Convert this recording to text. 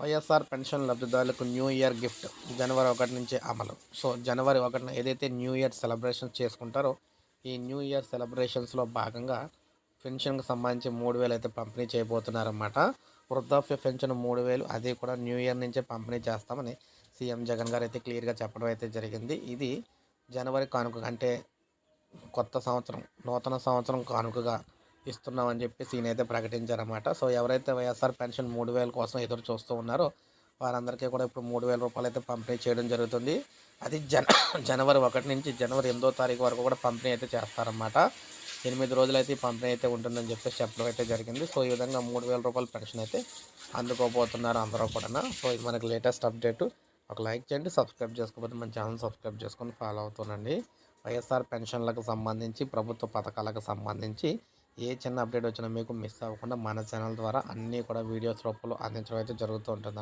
YSR pension లబ్ధిదారులకు new year gift జనవరి ఒకటి నుంచి అమలు. సో జనవరి ఒకటిన ఏదైతే న్యూ ఇయర్ సెలబ్రేషన్స్ చేసుకుంటారో ఈ న్యూ ఇయర్ సెలబ్రేషన్స్లో భాగంగా పెన్షన్కి సంబంధించి మూడు వేలు అయితే పంపిణీ చేయబోతున్నారన్నమాట. వృద్ధాప్య పెన్షన్ మూడు వేలు అది కూడా న్యూ ఇయర్ నుంచే పంపిణీ చేస్తామని సీఎం జగన్ గారు అయితే క్లియర్గా చెప్పడం అయితే జరిగింది. ఇది జనవరి కానుక అంటే కొత్త సంవత్సరం నూతన సంవత్సరం కానుకగా ఇస్తున్నామని చెప్పేసి ఈయనైతే ప్రకటించారన్నమాట. సో ఎవరైతే వైఎస్ఆర్ పెన్షన్ మూడు వేల కోసం ఎదురు చూస్తూ ఉన్నారో వారందరికీ కూడా ఇప్పుడు మూడు వేల రూపాయలు అయితే పంపిణీ చేయడం జరుగుతుంది. అది జన జనవరి ఒకటి నుంచి జనవరి ఎనిమిదో తారీఖు వరకు కూడా పంపిణీ అయితే చేస్తారన్నమాట. ఎనిమిది రోజులు అయితే ఈ పంపిణీ అయితే ఉంటుందని చెప్పేసి చెప్పడం అయితే జరిగింది. సో ఈ విధంగా మూడు వేల రూపాయల పెన్షన్ అయితే అందుకోబోతున్నారు అందరూ కూడా సో ఇది మనకి లేటెస్ట్ అప్డేట్. ఒక లైక్ చేయండి సబ్స్క్రైబ్ చేసుకోకపోతే మన ఛానల్ సబ్స్క్రైబ్ చేసుకొని ఫాలో అవుతుండండి. వైఎస్ఆర్ పెన్షన్లకు సంబంధించి ప్రభుత్వ పథకాలకు సంబంధించి ఏ చిన్న అప్డేట్ వచ్చినా మీకు మిస్ అవ్వకుండా మన ఛానల్ ద్వారా అన్నీ కూడా వీడియోస్ రూపంలో అందించడం అయితే జరుగుతూ ఉంటుంది